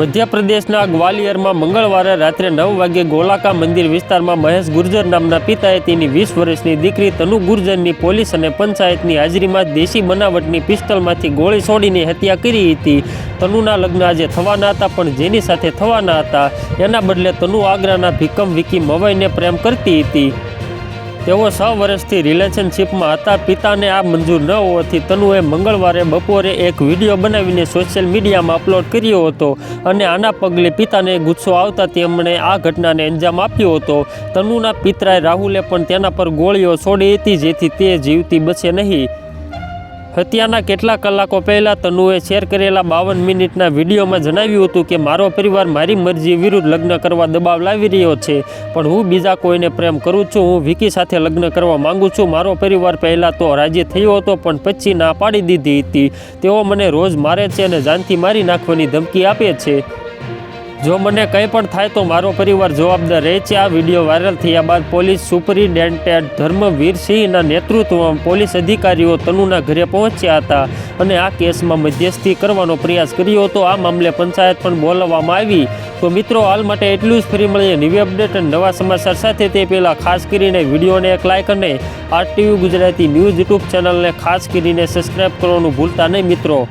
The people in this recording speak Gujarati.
મધ્યપ્રદેશના ગ્વાલિયરમાં મંગળવારે રાત્રે નવ વાગ્યે ગોલાકા મંદિર વિસ્તારમાં મહેશ ગુર્જર નામના પિતાએ તેની વીસ વર્ષની દીકરી તનુ ગુર્જરની પોલીસ અને પંચાયતની હાજરીમાં દેશી બનાવટની પિસ્તલમાંથી ગોળી છોડીને હત્યા કરી હતી. તનુના લગ્ન આજે થવાના હતા, પણ જેની સાથે થવાના હતા, એના બદલે તનુ આગ્રાના ભીકમ વિકી મવાઈને પ્રેમ કરતી હતી. તેઓ છ વર્ષથી રિલેશનશિપમાં હતા. પિતાને આ મંજૂર ન હોવાથી તનુએ મંગળવારે બપોરે એક વીડિયો બનાવીને સોશિયલ મીડિયામાં અપલોડ કર્યો હતો અને આના પગલે પિતાને ગુસ્સો આવતા તેમણે આ ઘટનાને અંજામ આપ્યો હતો. તનુના પિતરાએ રાહુલે પણ તેના પર ગોળીઓ છોડી હતી જેથી તે જીવતી બચે નહીં. હત્યાના કેટલા કલાકો પહેલાં તનુએ શેર કરેલા બાવન મિનિટના વિડીયોમાં જણાવ્યું હતું કે, મારો પરિવાર મારી મરજી વિરુદ્ધ લગ્ન કરવા દબાવ લાવી રહ્યો છે, પણ હું બીજા કોઈને પ્રેમ કરું છું. હું વિકી સાથે લગ્ન કરવા માંગુ છું. મારો પરિવાર પહેલાં તો રાજી થયો હતો, પણ પછી ના પાડી દીધી હતી. તેઓ મને રોજ મારે છે અને જાનથી મારી નાખવાની ધમકી આપે છે. જો મને કંઈ પણ થાય તો મારો પરિવાર જવાબદાર રહે છે. આ વીડિયો વાયરલ થયા બાદ પોલીસ સુપરિન્ટેન્ડન્ટ ધર્મવીર સિંહના નેતૃત્વમાં પોલીસ અધિકારીઓ તનુના ઘરે પહોંચ્યા હતા અને આ કેસમાં મધ્યસ્થી કરવાનો પ્રયાસ કર્યો હતો. આ મામલે પંચાયત પણ બોલાવવામાં આવી. તો મિત્રો, હાલ માટે એટલું જ. ફરી મળીએ નવી અપડેટ અને નવા સમાચાર સાથે. તે પહેલાં ખાસ કરીને વિડીયોને એક લાઇક અને આરટીવી ગુજરાતી ન્યૂઝ યુટ્યુબ ચેનલને ખાસ કરીને સબસ્ક્રાઈબ કરવાનું ભૂલતા નહીં મિત્રો.